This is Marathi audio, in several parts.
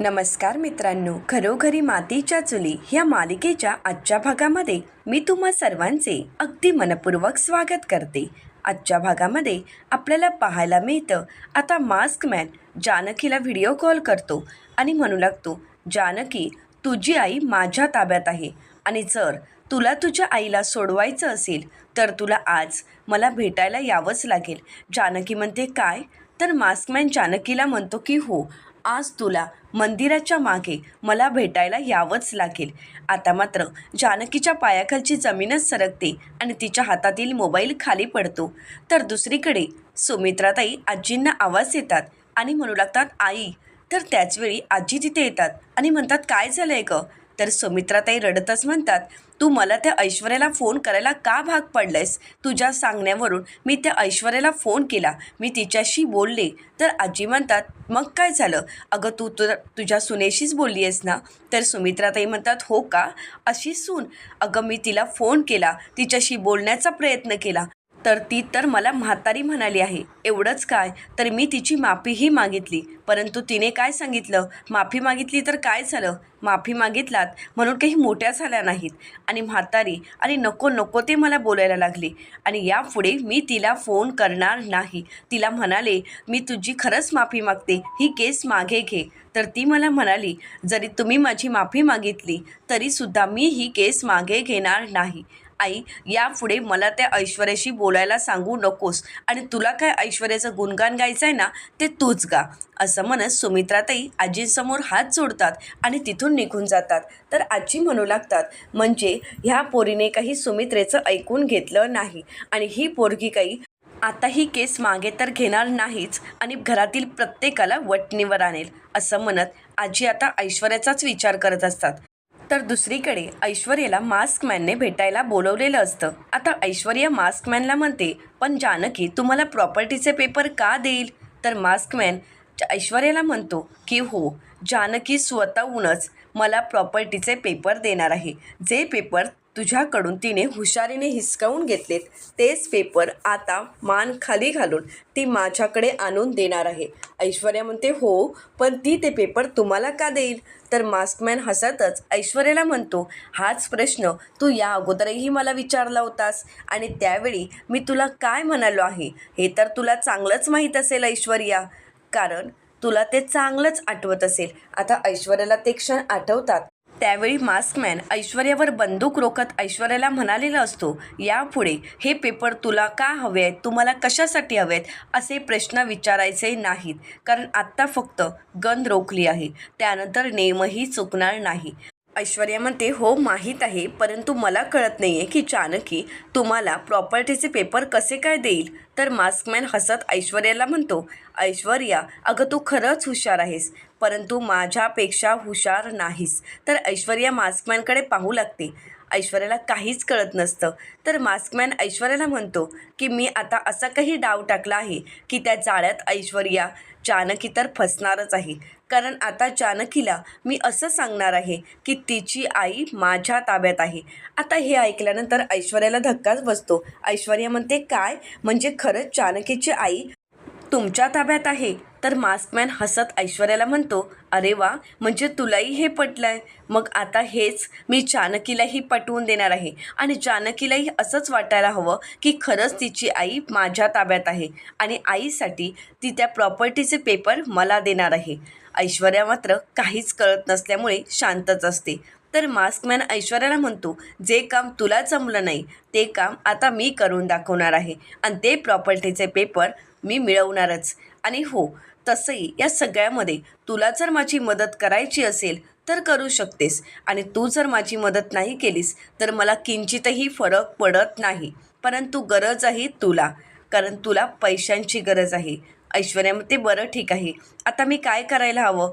नमस्कार मित्रांनो घरोघरी मातीच्या चुली ह्या मालिकेच्या आजच्या भागामध्ये मी तुम्हा सर्वांचे अगदी मनपूर्वक स्वागत करते. आजच्या भागामध्ये आपल्याला पाहायला मिळतं आता मास्क मॅन जानकीला व्हिडिओ कॉल करतो आणि म्हणू लागतो जानकी तुझी आई माझ्या ताब्यात आहे आणि जर तुला तुझ्या आईला सोडवायचं असेल तर तुला आज मला भेटायला यावंच लागेल. जानकी म्हणते काय? तर मास्कमॅन जानकीला म्हणतो की हो आज तुला मंदिराच्या मागे मला भेटायला यावंच लागेल. आता मात्र जानकीच्या पायाखालची जमीनच सरकते आणि तिच्या हातातील मोबाईल खाली पडतो. तर दुसरीकडे सुमित्राताई आजींना आवाज येतात आणि म्हणू लागतात आई तर त्याचवेळी आजी तिथे येतात आणि म्हणतात काय झालं आहे गं? तर सुमित्राताई रडतच म्हणतात तू मला त्या ऐश्वर्याला फोन करायला का भाग पडलंयस? तुझ्या सांगण्यावरून मी त्या ऐश्वर्याला फोन केला. मी तिच्याशी बोलले. तर आजी म्हणतात मग काय झालं? अगं तू तु तुझ्या सुनेशीच बोलली आहेस ना? तर सुमित्राताई म्हणतात हो का? अशी सून. अगं मी तिला फोन केला. तिच्याशी बोलण्याचा प्रयत्न केला. तर ती तर मला म्हातारी म्हणाली आहे. एवढंच काय? तर मी तिची माफीही मागितली. परंतु तिने काय सांगितलं? माफी मागितली तर काय झालं? माफी मागितलात म्हणून काही मोठ्या झाल्या नाहीत. आणि म्हातारी आणि नको नको ते मला बोलायला लागले. आणि यापुढे मी तिला फोन करणार नाही. तिला म्हणाले मी तुझी खरंच माफी मागते. ही केस मागे घे. तर ती मला म्हणाली जरी तुम्ही माझी माफी मागितली तरीसुद्धा मी ही केस मागे घेणार नाही. आई यापुढे मला त्या ऐश्वर्याशी बोलायला सांगू नकोस. आणि तुला काय ऐश्वर्याचं गुणगान गायचं आहे ना ते तूच गा. असं म्हणत सुमित्राताई आजींसमोर हात जोडतात आणि तिथून निघून जातात. तर आजी म्हणू लागतात म्हणजे ह्या पोरीने काही सुमित्रेचं ऐकून घेतलं नाही. आणि ही पोरगी काही आता ही केस मागे तर घेणार नाहीच आणि घरातील प्रत्येकाला वटणीवर आणेल. असं म्हणत आजी आता ऐश्वर्याचाच विचार करत असतात. तर दुसरीकडे ऐश्वर्याला मास्कमॅनने भेटायला बोलवलेलं असतं. आता ऐश्वर्या मास्कमॅनला म्हणते पण जानकी तुम्हाला प्रॉपर्टीचे पेपर का देईल? तर मास्कमॅन ऐश्वर्याला म्हणतो की हो जानकी स्वतःहूनच मला प्रॉपर्टीचे पेपर देणार आहे. जे पेपर तुझ्याकडून तिने हुशारीने हिसकावून घेतलेत. तेच पेपर आता मान खाली घालून ती माझ्याकडे आणून देणार आहे. ऐश्वर्या म्हणते हो पण ती ते पेपर तुम्हाला का देईल? तर मास्कमॅन हसतच ऐश्वर्याला म्हणतो हाच प्रश्न. तू या अगोदरही मला विचारला होतास आणि त्यावेळी मी तुला काय म्हणालो आहे? हे तर तुला चांगलंच माहीत असेल ऐश्वर्या. कारण तुला ते चांगलंच आठवत असेल. आता ऐश्वर्याला ते क्षण आठवतात. त्यावेळी मास्कमॅन ऐश्वर्यावर बंदूक रोखत ऐश्वर्याला म्हणालेला असतो यापुढे हे पेपर तुला का हवे आहेत? तुम्हाला कशासाठी हवे आहेत असे प्रश्न विचारायचे नाहीत कारण आत्ता फक्त गन रोखली आहे. त्यानंतर नेमही चुकणार नाही. ऐश्वर्या म्हणते हो माहीत आहे परंतु मला कळत नाही आहे की जानकी तुम्हाला प्रॉपर्टीचे पेपर कसे काय देईल. तर मास्कमॅन हसत ऐश्वर्याला म्हणतो ऐश्वर्या अगं तू खरंच हुशार आहेस परंतु माझ्यापेक्षा हुशार नाहीस. तर ऐश्वर्या मास्कमॅनकडे पाहू लागते. ऐश्वर्याला काहीच कळत नसतं. तर मास्कमॅन ऐश्वर्याला म्हणतो की मी आता असा काही डाव टाकला आहे की त्या जाळ्यात ऐश्वर्या जानकी तर फसणारच आहे. कारण आता जानकीला मी असं सांगणार आहे की तिची आई माझ्या ताब्यात आहे. आता हे ऐकल्यानंतर ऐश्वर्याला धक्काच बसतो. ऐश्वर्या म्हणते काय? म्हणजे खरंच जानकीची आई तुमच्या ताब्यात आहे? तर मास्कमॅन हसत ऐश्वर्याला म्हणतो अरे वा म्हणजे तुलाही हे पटलं आहे मग आता हेच मी जानकीलाही पटवून देणार आहे. आणि जानकीलाही असंच वाटायला हवं की खरंच तिची आई माझ्या ताब्यात आहे आणि आईसाठी ती त्या प्रॉपर्टीचे पेपर मला देणार आहे. ऐश्वर्या मात्र काहीच कळत नसल्यामुळे शांतच असते. तर मास्कमॅन ऐश्वर्याला म्हणतो जे काम तुला जमलं नाही ते काम आता मी करून दाखवणार आहे आणि ते प्रॉपर्टीचे पेपर मी मिळवणारच. आणि हो तसंही या सगळ्यामध्ये तुला जर माझी मदत करायची असेल तर करू शकतेस. आणि तू जर माझी मदत नाही केलीस तर मला किंचितही फरक पडत नाही. परंतु गरज आहे तुला. कारण तुला पैशांची गरज आहे. ऐश्वर्या ते बरं ठीक आहे. आता मी काय करायला हवं?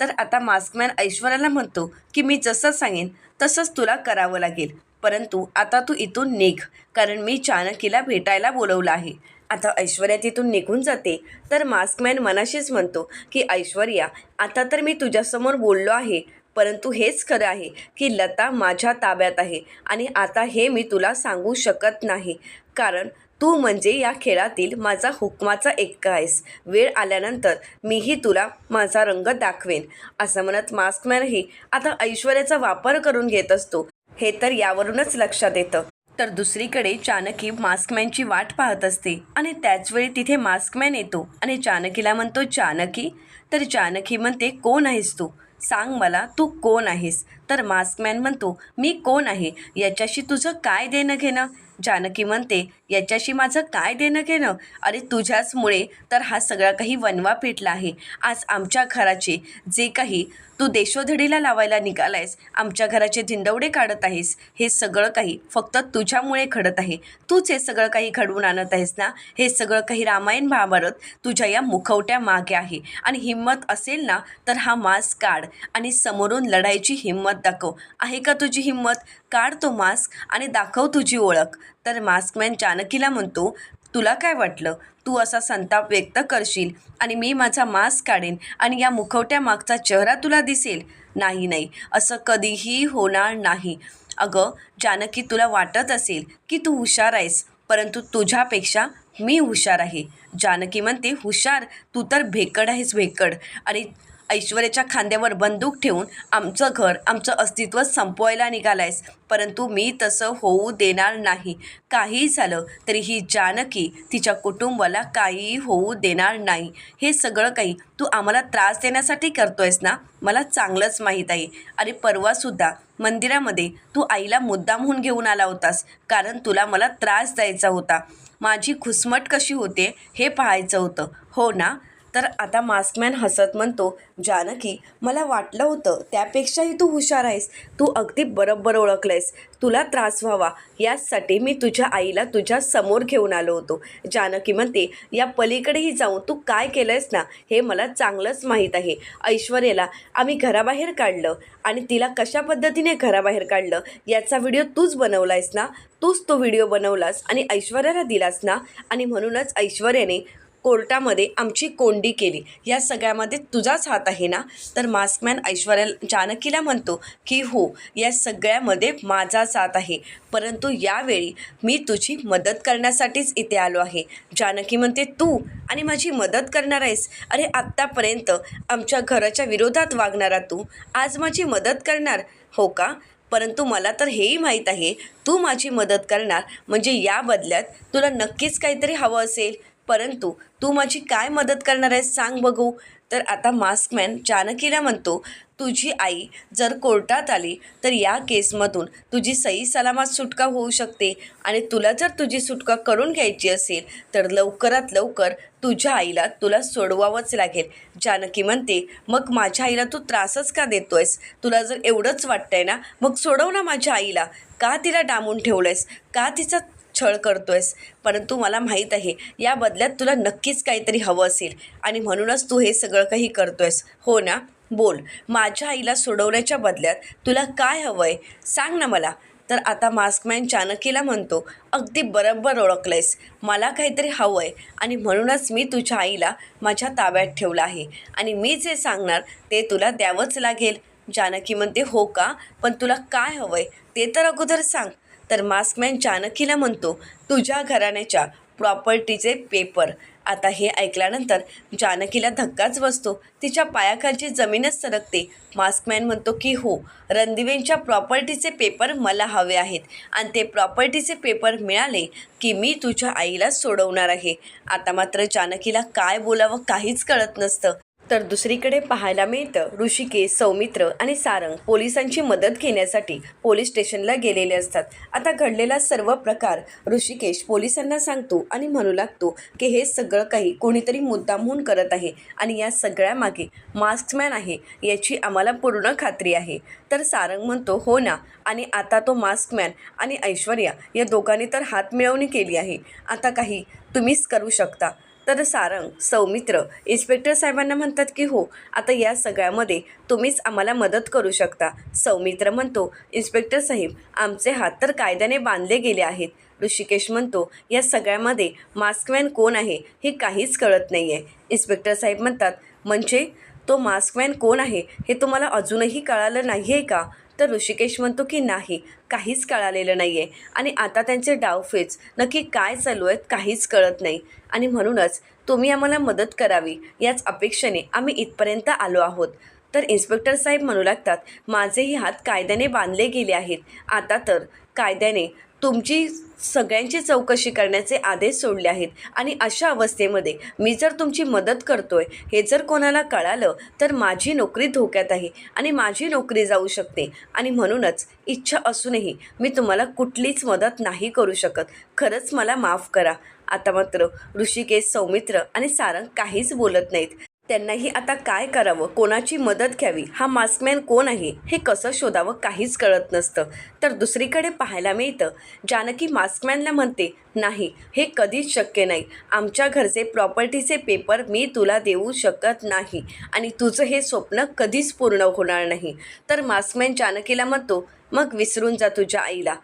तर आता मास्कमॅन ऐश्वर्याला म्हणतो की मी जसं सांगेन तसंच तुला करावं लागेल. परंतु आता तू इथून निघ. कारण मी चाणकीला भेटायला बोलवलं आहे. आता ऐश्वर्या तिथून निघून जाते. तर मास्कमॅन मनाशीच म्हणतो की ऐश्वर्या आता तर मी तुझ्यासमोर बोललो आहे. परंतु हेच खरं आहे की लता माझ्या ताब्यात आहे आणि आता हे मी तुला सांगू शकत नाही. कारण तू म्हणजे या खेळातील माझा हुकमाचा एक्का आहेस. वेळ आल्यानंतर मीही तुला माझा रंग दाखवेन. असं म्हणत मास्कमॅनही आता ऐश्वर्याचा वापर करून घेत असतो. हे तर यावरूनच लक्षात येतं. तर दुसरीकडे चाणकी मास्कमॅनची वाट पाहत असते आणि त्याचवेळी तिथे मास्कमॅन येतो आणि चाणकीला म्हणतो चाणकी तर चाणकी म्हणते कोण आहेस तू? सांग मला तू कोण आहेस? तर मास्कमॅन म्हणतो मी कोण आहे? याच्याशी तुझं काय देणं घेणं जानकी म्हणते याच्याशी माझं काय देणं घेणं? अरे तुझ्याचमुळे तर हा सगळा काही वनवा पेटला आहे. आज आमच्या घराचे जे काही तू देशोधडीला लावायला निघालायस आमच्या घराचे धिंडवडे काढत आहेस हे सगळं काही फक्त तुझ्यामुळे घडत आहे. तूच हे सगळं काही घडवून आणत आहेस ना? हे सगळं काही रामायण महाभारत तुझ्या या मुखवट्या मागे आहे. आणि हिंमत असेल ना तर हा मास्क काढ आणि समोरून लढायची हिंमत दाखव. आहे का तुझी हिंमत? काढ तो मास्क आणि दाखव तुझी ओळख. तर मास्कमॅन जानकीला म्हणतो तुला काय वाटलं? तू असा संताप व्यक्त करशील आणि मी माझा मास्क काढेन आणि या मुखवट्या मागचा चेहरा तुला दिसेल. नाही नाही असं कधीही होणार नाही. अगं जानकी तुला वाटत असेल की तू हुशार आहेस परंतु तुझ्यापेक्षा मी हुशार आहे. जानकी म्हणते हुशार? तू तर भेकड आहेस भेकड. आणि ऐश्वर्याच्या खांद्यावर बंदूक ठेवून आमचं घर आमचं अस्तित्व संपवायला निघालायस. परंतु मी तसं होऊ देणार नाही. काही झालं तरी ही जानकी तिच्या कुटुंबाला काहीही होऊ देणार नाही. हे सगळं काही तू आम्हाला त्रास देण्यासाठी करतोयस ना? मला चांगलंच माहीत आहे. अरे परवासुद्धा मंदिरामध्ये तू आईला मुद्दामहून घेऊन आला होतास कारण तुला मला त्रास द्यायचा होता. माझी खुसमट कशी होते हे पाहायचं होतं. हो ना? तर आता मास्कमॅन हसत म्हणतो जानकी मला वाटलं होतं त्यापेक्षाही तू हुशार आहेस. तू अगदी बरोबर ओळखलंयस. तुला त्रास व्हावा. यासाठी मी तुझ्या आईला तुझ्या समोर घेऊन आलो होतो. जानकी म्हणते या पलीकडेही जाऊन तू काय केलंयस ना हे मला चांगलंच माहीत आहे. ऐश्वर्याला आम्ही घराबाहेर काढलं आणि तिला कशा पद्धतीने घराबाहेर काढलं याचा व्हिडिओ तूच बनवलायस ना? तूच तो व्हिडिओ बनवलास आणि ऐश्वर्याला दिलास ना? आणि म्हणूनच ऐश्वर्याने कोर्टामध्ये आमची कोंडी केली. या सगळ्यामध्ये तुझाच हात आहे ना? तर मास्कमॅन ऐश्वर्या जानकीला म्हणतो की हो या सगळ्यामध्ये माझाच हात आहे. परंतु यावेळी मी तुझी मदत करण्यासाठीच इथे आलो आहे. जानकी म्हणते तू आणि माझी मदत करणार आहेस? अरे आत्तापर्यंत आमच्या घराच्या विरोधात वागणारा तू आज माझी मदत करणार? हो का? परंतु मला तर हेही माहीत आहे तू माझी मदत करणार. म्हणजे या बदल्यात तुला नक्कीच काहीतरी हवं असेल. परंतु तू माझी काय मदत करणार आहेस सांग बघू. तर आता मास्कमॅन जानकीला म्हणतो तुझी आई जर कोर्टात आली तर या केसमधून तुझी सही सलामत सुटका होऊ शकते आणि तुला जर तुझी सुटका करून घ्यायची असेल तर लवकरात लवकर तुझ्या आईला तुला सोडवावंच लागेल. जानकी म्हणते मग माझ्या आईला तू त्रासच का देतोयस? तुला जर एवढंच वाटतंय ना मग सोडव ना माझ्या आईला. का तिला डांबून ठेवलंयस? का तिचा छळ करतोयस. परंतु मला माहीत आहे या बदल्यात तुला नक्कीच काहीतरी हवं असेल. आणि म्हणूनच तू हे सगळं काही करतोयस. हो ना? बोल. माझ्या आईला सोडवण्याच्या बदल्यात तुला काय हवं आहे सांग ना मला. तर आता मास्कमॅन चाणकीला म्हणतो अगदी बरोबर ओळखलंयस. मला काहीतरी हवं आहे आणि म्हणूनच मी तुझ्या आईला माझ्या ताब्यात ठेवलं आहे. आणि मी जे सांगणार ते तुला द्यावंच लागेल. जानकी म्हणते हो का? पण तुला काय हवं आहे ते तर अगोदर सांग. तर मास्कमॅन जानकीला म्हणतो तुझ्या घराण्याच्या प्रॉपर्टीचे पेपर आता हे ऐकल्यानंतर जानकीला धक्काच बसतो. तिच्या पायाखालची जमीनच सरकते. मास्कमॅन म्हणतो की हो रणदिवेंच्या प्रॉपर्टीचे पेपर मला हवे आहेत. आणि ते प्रॉपर्टीचे पेपर मिळाले की मी तुझ्या आईला सोडवणार आहे. आता मात्र जानकीला काय बोलावं काहीच कळत नसतं. तर दुसरीकडे पाहायला मिळतं ऋषिकेश सौमित्र आणि सारंग पोलिसांची मदत घेण्यासाठी पोलीस स्टेशनला गेलेले असतात. आता घडलेला सर्व प्रकार ऋषिकेश पोलिसांना सांगतो आणि म्हणू लागतो की हे सगळं काही कोणीतरी मुद्दामहून करत आहे आणि या सगळ्यामागे मास्कमॅन आहे याची आम्हाला पूर्ण खात्री आहे. तर सारंग म्हणतो हो ना आणि आता तो मास्कमॅन आणि ऐश्वर्या या दोघांनी तर हात मिळवणी केली आहे. आता काही तुम्हीच करू शकता. तर सारंग सौमित्र इन्स्पेक्टर साहेबांना म्हणतात की हो आता या सगळ्यामध्ये तुम्हीच आम्हाला मदत करू शकता. सौमित्र म्हणतो इन्स्पेक्टर साहेब आमचे हात तर कायद्याने बांधले गेले आहेत. ऋषिकेश म्हणतो या सगळ्यामध्ये मास्कमॅन कोण आहे हे काहीच कळत नाही आहे इन्स्पेक्टर साहेब म्हणतात म्हणजे तो मास्कमॅन कोण आहे हे तुम्हाला अजूनही कळालं नाही आहे का? तर ऋषिकेश म्हणतो की नाही काहीच कळालेलं नाही आहे आणि आता त्यांचे डावफेच नक्की काय चालू आहेत काहीच कळत नाही. आणि म्हणूनच तुम्ही आम्हाला मदत करावी याच अपेक्षेने आम्ही इथपर्यंत आलो आहोत. तर इन्स्पेक्टर साहेब म्हणू लागतात माझेही हात कायद्याने बांधले गेले आहेत. आता तर कायद्याने तुमची सगळ्यांची चौकशी करण्याचे आदेश सोडले आहेत. आणि अशा अवस्थेमध्ये मी जर तुमची मदत करतोय हे जर कोणाला कळालं तर माझी नोकरी धोक्यात आहे आणि माझी नोकरी जाऊ शकते. आणि म्हणूनच इच्छा असूनही मी तुम्हाला कुठलीच मदत नाही करू शकत. खरंच मला माफ करा. आता मात्र ऋषिकेश सौमित्र आणि सारंग काहीच बोलत नाहीत. त्यांनाही आता काय करावं? कोणाची मदत घ्यावी? हा मास्कमॅन कोण आहे? हे कसं शोधावं? काहीच कळत नसतं. तर दुसरीकडे पाहायला मिळतं. जानकी मास्कमॅनला म्हणते नाही हे कधीच शक्य नाही. आमच्या घरचे प्रॉपर्टीचे पेपर मी तुला देऊ शकत नाही आणि तुझं हे स्वप्न कधीच पूर्ण होणार नाही. तर मास्कमॅन जानकीला म्हणतो मग विसरून जा तुझ्या आईला.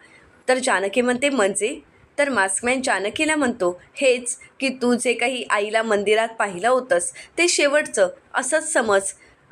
तर जानकी म्हणते म्हणजे? तर मास्कमॅन जानकीला म्हणतो हेच की तू जे काही आईला मंदिरात पाहिलं होतंस ते शेवटचं असंच समज.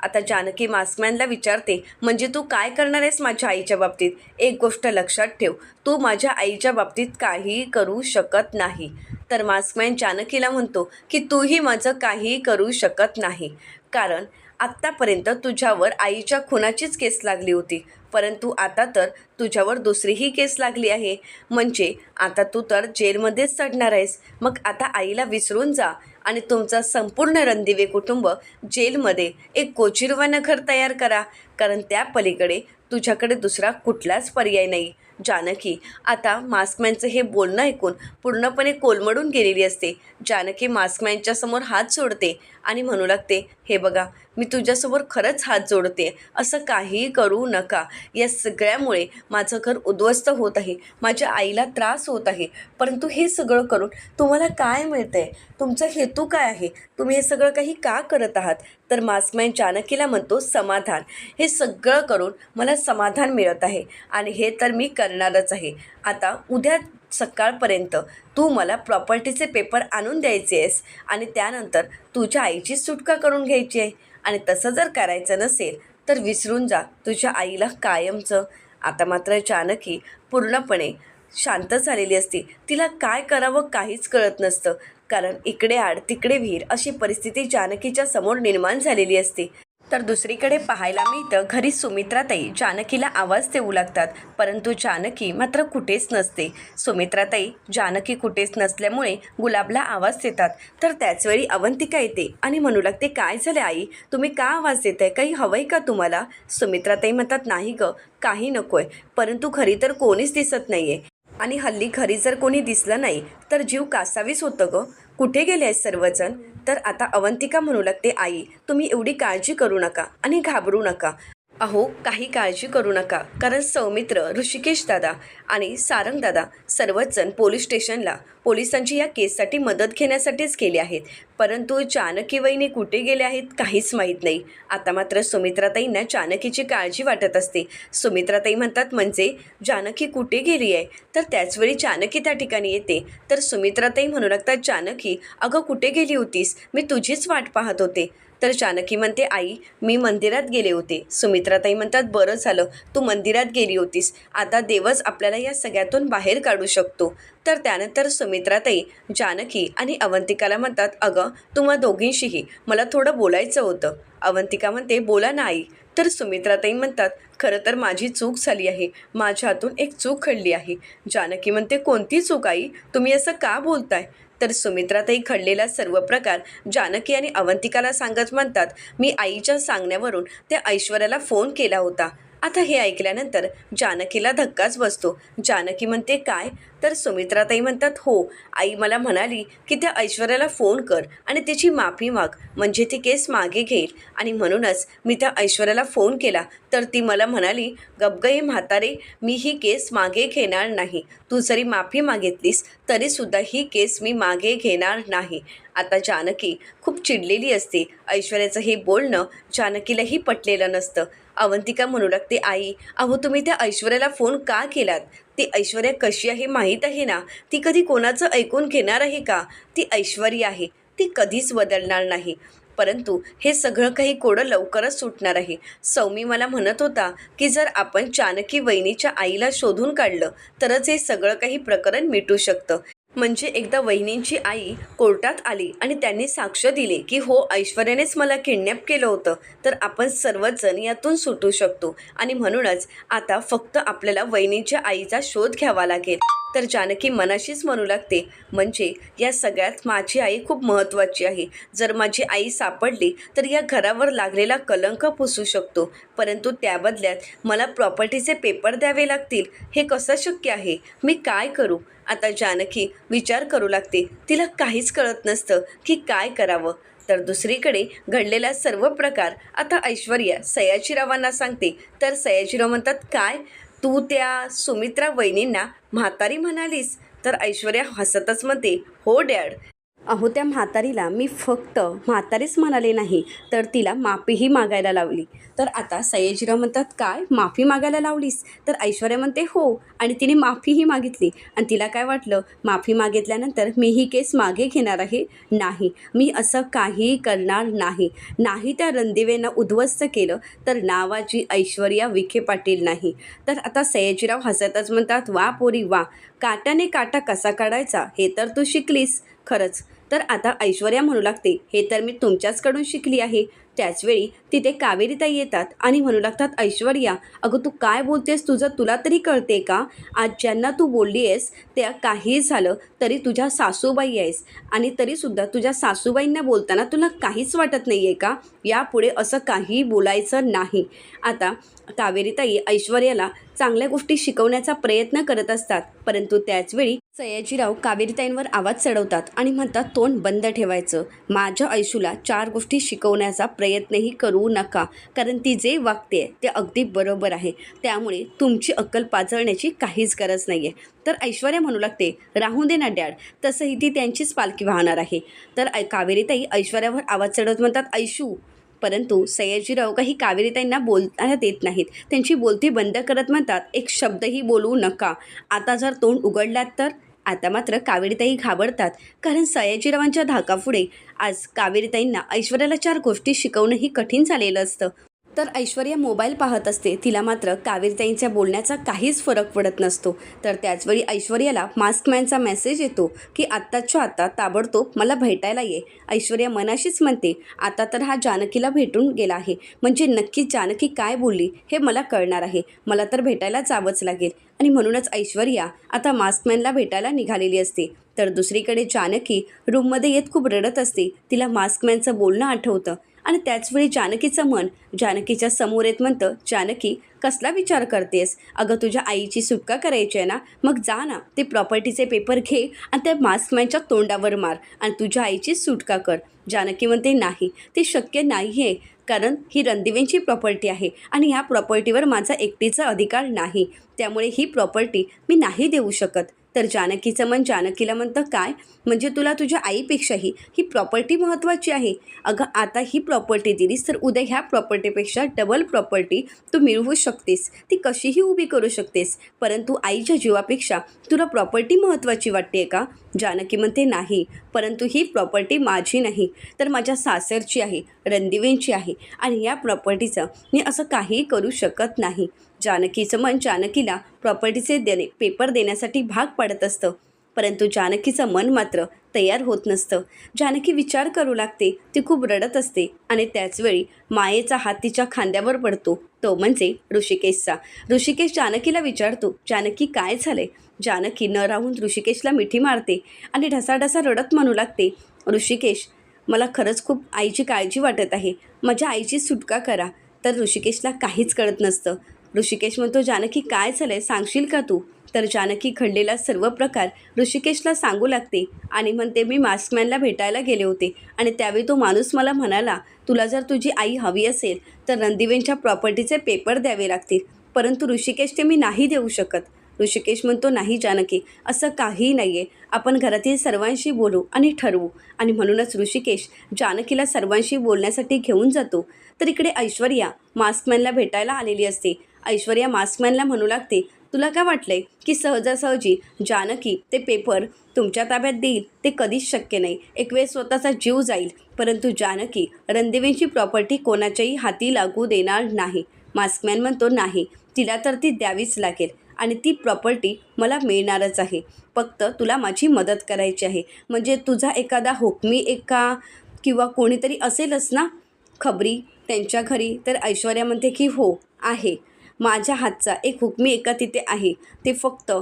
आता जानकी मास्कमॅनला विचारते म्हणजे तू काय करणार आहेस माझ्या आईच्या बाबतीत? एक गोष्ट लक्षात ठेव तू माझ्या आईच्या बाबतीत काहीही करू शकत नाही. तर मास्कमॅन जानकीला म्हणतो की तूही माझं काहीही करू शकत नाही. कारण आत्तापर्यंत तुझ्यावर आईच्या खुनाचीच केस लागली होती. परंतु आता तर तुझ्यावर दुसरीही केस लागली आहे. म्हणजे आता तू तर जेलमध्येच चढणार आहेस. मग आता आईला विसरून जा आणि तुमचं संपूर्ण रणदिवे कुटुंब जेलमध्ये एक कोचिरवा घर तयार करा. कारण त्या पलीकडे तुझ्याकडे दुसरा कुठलाच पर्याय नाही. जानकी आता मास्कमॅनचं हे बोलणं ऐकून पूर्णपणे कोलमडून गेलेली असते. जानकी मास्कमॅनच्या समोर हात सोडते आणि म्हणू लागते हे बघा मी तुझ्यासमोर खरंच हात जोडते. असं काहीही करू नका. या सगळ्यामुळे माझं घर उद्ध्वस्त होत आहे. माझ्या आईला त्रास होत आहे. परंतु हे सगळं करून तुम्हाला काय मिळतं आहे तुमचा हेतू काय आहे? तुम्ही हे सगळं काही का करत आहात? तर मास्कमॅन जानकीला म्हणतो समाधान. हे सगळं करून मला समाधान मिळत आहे. आणि हे तर मी करणारच आहे. आता उद्या सकाळपर्यंत तू मला प्रॉपर्टीचे पेपर आणून द्यायचे आहेस. आणि त्यानंतर तुझ्या आईची सुटका करून घ्यायची आहे. आणि तसं जर करायचं नसेल तर विसरून जा. तुझ्या आईला कायमचं. आता मात्र जानकी पूर्णपणे शांत झालेली असती. तिला काय करावं काहीच कळत नसतं. कारण इकडे आड तिकडे विहीर अशी परिस्थिती जानकीच्या समोर निर्माण झालेली असते. तर दुसरीकडे पाहायला मिळतं घरी सुमित्राताई जानकीला आवाज देऊ लागतात. परंतु जानकी मात्र कुठेच नसते. सुमित्राताई जानकी कुठेच नसल्यामुळे गुलाबला आवाज देतात. तर त्याचवेळी अवंतिका येते आणि म्हणू लागते काय झालं आई? तुम्ही का आवाज देत आहे काही हवंय का तुम्हाला? सुमित्राताई म्हणतात नाही ग काही नकोय. परंतु घरी तर कोणीच दिसत नाही आहे आणि हल्ली घरी जर कोणी दिसलं नाही तर जीव कासावीस होतं ग. कुठे गेले आहेत सर्वजण? तर आता अवंतिका म्हणू लागते आई तुम्ही एवढी काळजी करू नका आणि घाबरू नका. अहो काही काळजी करू नका. कारण सौमित्र ऋषिकेश दादा आणि सारंग दादा सर्वच जण पोलीस स्टेशनला पोलिसांची या केससाठी मदत घेण्यासाठीच गेले आहेत. परंतु जानकी कुठे गेले आहेत काहीच माहीत नाही. आता मात्र सुमित्राताईंना जानकीची काळजी वाटत असते. सुमित्राताई म्हणतात म्हणजे जानकी कुठे गेली आहे? तर त्याचवेळी जानकी त्या ठिकाणी येते. तर सुमित्राताई म्हणू लागतात जानकी अगं कुठे गेली होतीस? मी तुझीच वाट पाहत होते. तर जानकी म्हणते आई मी मंदिरात गेले होते. सुमित्राताई म्हणतात बरं झालं तू मंदिरात गेली होतीस. आता देवच आपल्याला या सगळ्यातून बाहेर काढू शकतो. तर त्यानंतर सुमित्राताई जानकी आणि अवंतिकाला म्हणतात अगं तुम्हा दोघींशीही मला थोडं बोलायचं होतं. अवंतिका म्हणते बोला ना आई. तर सुमित्राताई म्हणतात खरं तर माझी चूक झाली आहे. माझ्या हातून एक चूक घडली आहे. जानकी म्हणते कोणती चूक आई? तुम्ही असं का बोलताय? तर सुमित्राताई घडलेला सर्व प्रकार जानकी आणि अवंतिकाला सांगत म्हणतात मी आईच्या सांगण्यावरून त्या ऐश्वर्याला फोन केला होता. आता हे ऐकल्यानंतर जानकीला धक्काच बसतो. जानकी म्हणते काय? तर सुमित्राताई म्हणतात हो आई मला म्हणाली की त्या ऐश्वर्याला फोन कर आणि तिची माफी माग म्हणजे ती केस मागे घेईल. आणि म्हणूनच मी त्या ऐश्वर्याला फोन केला तर ती मला म्हणाली गबगई म्हातारे मी ही केस मागे घेणार नाही. तू जरी माफी मागितलीस तरीसुद्धा ही केस मी मागे घेणार नाही. आता जानकी खूप चिडलेली असते. ऐश्वर्याचं हे बोलणं जानकीलाही पटलेलं नसतं. अवंतिका म्हणू लागते आई अहो तुम्ही त्या ऐश्वर्याला फोन का केलात? ती ऐश्वर्या कशी आहे माहीत आहे ना? ती कधी कोणाचं ऐकून घेणार आहे का? ती ऐश्वर्या आहे. ती कधीच बदलणार नाही. परंतु हे सगळं काही कोडं लवकरच सुटणार आहे. सौमी मला म्हणत होता की जर आपण चाणकी वहिनीच्या आईला शोधून काढलं तरच हे सगळं काही प्रकरण मिटू शकतं. म्हणजे एकदा वहिनींची आई कोर्टात आली आणि त्यांनी साक्ष दिली की हो ऐश्वर्यानेच मला किडनॅप केलं होतं. तर आपण सर्वच जण यातून सुटू शकतो. आणि म्हणूनच आता फक्त आपल्याला वहिनींच्या आईचा शोध घ्यावा लागेल. तर जानकी मनाशीच म्हणू लागते म्हणजे या सगळ्यात माझी आई खूप महत्त्वाची आहे. जर माझी आई सापडली तर या घरावर लागलेला कलंक पुसू शकतो. परंतु त्या बदल्यात मला प्रॉपर्टीचे पेपर द्यावे लागतील. हे कसं शक्य आहे? मी काय करू? आता जानकी विचार करू लागते. तिला काहीच कळत नसतं की काय करावं. तर दुसरीकडे घडलेला सर्व प्रकार. आता ऐश्वर्या सयाजीरावांना सांगते. तर सयाजीराव म्हणतात काय? तू त्या सुमित्रा वहिनींना म्हातारी म्हणालीस? तर ऐश्वर्या हसतच म्हणते हो डॅड. अहो त्या म्हातारीला मी फक्त म्हातारीच म्हणाले नाही तर तिला माफीही मागायला लावली. तर आता सयाजीराव म्हणतात काय? माफी मागायला लावलीस? तर ऐश्वर्या म्हणते हो. आणि तिने माफीही मागितली. आणि तिला काय वाटलं? माफी मागितल्यानंतर मी ही केस मागे घेणार आहे. नाही. मी असं काहीही करणार नाही. नाही त्या रणदिवेनं उद्ध्वस्त केलं तर नावाची ऐश्वर्या विखे पाटील नाही. तर आता सयाजीराव हसतच म्हणतात वा पोरी वा. काट्याने काटा कसा काढायचा? हे तर तू शिकलीस. खरंच. तर आता ऐश्वर्या म्हणू लागते हे तर मी तुमच्याचकडून शिकली आहे. त्याचवेळी तिथे कावेरीताई येतात आणि म्हणू लागतात ऐश्वर्या अगं तू काय बोलतेस? तुझं तुला तरी कळते का? आज ज्यांना तू बोलली आहेस त्या काही झालं तरी तुझ्या सासूबाई आहेस. आणि तरीसुद्धा तुझ्या सासूबाईंना बोलताना तुला काहीच वाटत नाही आहे का? यापुढे असं काही बोलायचं नाही. आता कावेरीताई ऐश्वर्याला चांगल्या गोष्टी शिकवण्याचा प्रयत्न करत असतात. परंतु त्याचवेळी सयाजीराव कावेरीताईंवर आवाज चढवतात आणि म्हणतात तोंड बंद ठेवायचं. माझ्या ऐशूला चार गोष्टी शिकवण्याचा प्रयत्नही करू नका. कारण ती जे वागते ते अगदी बरोबर आहे. त्यामुळे तुमची अक्कल पाजळण्याची काहीच गरज नाही आहे तर ऐश्वर्या म्हणू लागते राहून दे ना डॅड. तसंही ती त्यांचीच पालखी वाहणार आहे. तर ऐ कावेरीताई ऐश्वर्यावर आवाज चढवत म्हणतात ऐशू परंतु सयाजीराव काही कावेरीताईंना बोलताना देत नाहीत. त्यांची बोलती बंद करत म्हणतात एक शब्दही बोलू नका. आता जर तोंड उघडलात तर? आता मात्र कावेरीताई घाबरतात कारण सयाजीरावांच्या धाकापुढे आज कावेरीताईंना ऐश्वर्याला चार गोष्टी शिकवणंही कठीण झालेलं असतं. तर ऐश्वर्या मोबाईल पाहत असते. तिला मात्र कावेरीताईंच्या बोलण्याचा काहीच फरक पडत नसतो. तर त्याचवेळी ऐश्वर्याला मास्कमॅनचा मेसेज येतो की आत्ताच्या आत्ता ताबडतोब मला भेटायला ये. ऐश्वर्या मनाशीच म्हणते आता तर हा जानकीला भेटून गेला आहे. म्हणजे नक्कीच जानकी काय बोलली हे मला कळणार आहे. मला तर भेटायला जावंच लागेल. आणि म्हणूनच ऐश्वर्या आता मास्कमॅनला भेटायला निघालेली असते. तर दुसरीकडे जानकी रूममध्ये येत खूप रडत असते. तिला मास्कमॅनचं बोलणं आठवतं. आणि त्याचवेळी जानकीचं मन जानकीच्या समोर येत म्हणतं जानकी कसला विचार करतेस? अगं तुझ्या आईची सुटका करायची आहे ना? मग जा ना ते प्रॉपर्टीचे पेपर घे आणि त्या मास्कमॅनच्या तोंडावर मार आणि तुझ्या आईची सुटका कर. जानकी म्हणते नाही ते शक्य नाही आहे कारण ही रणदिवेंची प्रॉपर्टी आहे आणि ह्या प्रॉपर्टीवर माझा एकटीचा अधिकार नाही. त्यामुळे ही प्रॉपर्टी मी नाही देऊ शकत. तर जानकीचं मन जानकीला म्हणतं काय? म्हणजे तुला तुझ्या आईपेक्षाही ही प्रॉपर्टी महत्त्वाची आहे. अगं आता ही प्रॉपर्टी दिलीस तर उद्या ह्या प्रॉपर्टीपेक्षा डबल प्रॉपर्टी तू मिळवू शकतेस. ती कशीही उभी करू शकतेस. परंतु आईच्या जीवापेक्षा तुला प्रॉपर्टी महत्त्वाची वाटते का? जानकी म्हणते नाही. परंतु ही प्रॉपर्टी माझी नाही तर माझ्या सासरची आहे रणदिवेंची आहे आणि या प्रॉपर्टीचं मी असं काहीही करू शकत नाही. जानकीचं मन जानकीला प्रॉपर्टीचे देणे पेपर देण्यासाठी भाग पाडत असतं. परंतु जानकीचं मन मात्र तयार होत नसतं. जानकी विचार करू लागते ती खूप रडत असते आणि त्याचवेळी मायेचा हात तिच्या खांद्यावर पडतो. तो म्हणजे ऋषिकेशचा. ऋषिकेश जानकीला विचारतो जानकी काय झाले जानकी न राहून ऋषिकेशला मिठी मारते आणि ढसाढसा रडत म्हणू लागते ऋषिकेश मला खरंच खूप आईची काळजी वाटत आहे. माझ्या आईची सुटका करा. तर ऋषिकेशला काहीच कळत नसतं. ऋषिकेश म्हणतो जानकी काय झालंय सांगशील का तू? तर जानकी घडलेला सर्व प्रकार ऋषिकेशला सांगू लागते आणि म्हणते मी मास्कमॅनला भेटायला गेले होते आणि त्यावेळी तो माणूस मला म्हणाला तुला जर तुझी आई हवी असेल तर रणदिवेंच्या प्रॉपर्टीचे पेपर द्यावे लागतील. परंतु ऋषिकेश ते मी नाही देऊ शकत. ऋषिकेश म्हणतो नाही जानकी असं काहीही नाही आहे आपण घरातील सर्वांशी बोलू आणि ठरवू. आणि म्हणूनच ऋषिकेश जानकीला सर्वांशी बोलण्यासाठी घेऊन जातो. तर इकडे ऐश्वर्या मास्कमॅनला भेटायला आलेली असते. ऐश्वर्या मास्कमॅनला म्हणू लागते तुला काय वाटलंय की सहजासहजी जानकी ते पेपर तुमच्या ताब्यात देईल? ते कधीच शक्य नाही. एक वेळ स्वतःचा जीव जाईल परंतु जानकी रणदेवींची प्रॉपर्टी कोणाच्याही हाती लागू देणार नाही. मास्कमॅन म्हणतो नाही तिला तर ती द्यावीच लागेल आणि ती प्रॉपर्टी मला मिळणारच आहे. फक्त तुला माझी मदत करायची आहे. म्हणजे तुझा एखादा हुकमी एका किंवा कोणीतरी असेलच ना? खबरी? त्यांच्या घरी? तर ऐश्वर्या म्हणते की हो आहे. माझ्या हातचा एक हुकमी एका तिथे आहे. ते फक्त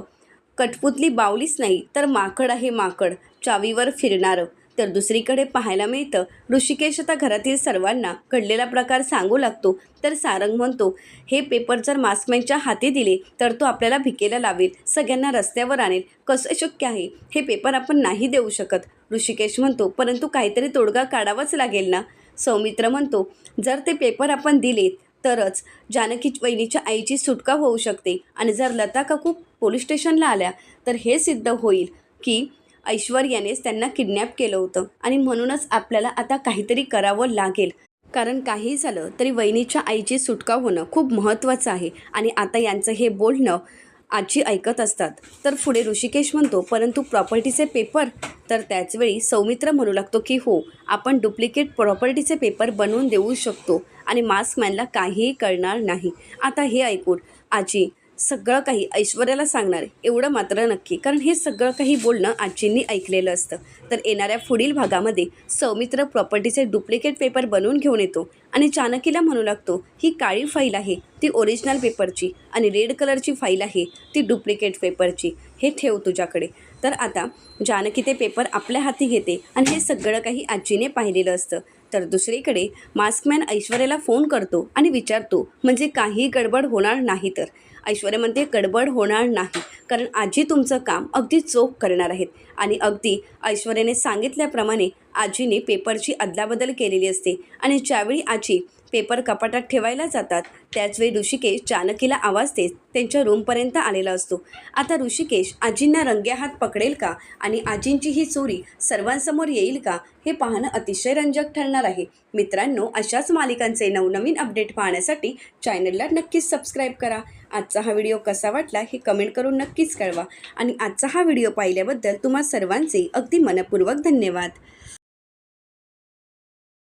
कठपुतली बावलीच नाही तर माकड आहे माकड चावीवर फिरणारं. तर दुसरीकडे पाहायला मिळतं ऋषिकेश आता घरातील सर्वांना घडलेला प्रकार सांगू लागतो. तर सारंग म्हणतो हे पेपर जर मास्कमॅनच्या हाती दिले तर तो आपल्याला भिकेला लावेल सगळ्यांना रस्त्यावर आणेल. कसं शक्य आहे? हे पेपर आपण नाही देऊ शकत. ऋषिकेश म्हणतो परंतु काहीतरी तोडगा काढावाच लागेल ना? सौमित्र म्हणतो जर ते पेपर आपण दिले तरच जानकी वहिनीच्या आईची सुटका होऊ शकते. आणि जर लता काकू पोलीस स्टेशनला आल्या तर हे सिद्ध होईल की ऐश्वर्यानेच त्यांना किडनॅप केलं होतं. आणि म्हणूनच आपल्याला आता काहीतरी करावं लागेल. कारण काही झालं तरी वहिनीच्या आईची सुटका होणं खूप महत्त्वाचं आहे. आणि आता यांचं हे बोलणं आजी ऐकत असतात. तर पुढे ऋषिकेश म्हणतो परंतु प्रॉपर्टीचे पेपर तर त्याचवेळी सौमित्र म्हणू लागतो की हो आपण डुप्लिकेट प्रॉपर्टीचे पेपर बनवून देऊ शकतो आणि मास्कमॅनला काहीही कळणार नाही. आता हे ऐकून आजी सगळं काही ऐश्वर्याला सांगणार एवढं मात्र नक्की. कारण हे सगळं काही बोलणं आजींनी ऐकलेलं असतं. तर येणाऱ्या पुढील भागामध्ये सौमित्र प्रॉपर्टीचे डुप्लिकेट पेपर बनवून घेऊन येतो आणि जानकीला म्हणू लागतो ही काळी फाईल आहे ती ओरिजिनल पेपरची आणि रेड कलरची फाईल आहे ती डुप्लिकेट पेपरची हे ठेव तुझ्याकडे. तर आता जानकी ते पेपर आपल्या हाती घेते आणि हे सगळं काही आजीने पाहिलेलं असतं. तर दुसरीकडे मास्कमॅन ऐश्वर्याला फोन करतो आणि विचारतो म्हणजे काही गडबड होणार नाही तर? ऐश्वर्या म्हणते गडबड होणार नाही. कारण आजी तुमचं काम अगदी चोख करणार आहेत. आणि अगदी ऐश्वर्याने सांगितल्याप्रमाणे आजीने पेपरची अदलाबदल केलेली असते. आणि ज्यावेळी आजी पेपर कपाटात ठेवायला जातात त्याचवेळी ऋषिकेश जानकीला आवाज देत त्यांच्या रूमपर्यंत आलेला असतो. आता ऋषिकेश आजींना रंग्या हात पकडेल का? आणि आजींची ही चोरी सर्वांसमोर येईल का? हे पाहणं अतिशय रंजक ठरणार आहे. मित्रांनो अशाच मालिकांचे नवनवीन अपडेट पाहण्यासाठी चॅनलला नक्कीच सबस्क्राईब करा. आजचा हा व्हिडिओ कसा वाटला हे कमेंट करून नक्कीच कळवा. आणि आजचा हा व्हिडिओ पाहिल्याबद्दल तुम्हा सर्वांचे अगदी मनपूर्वक धन्यवाद.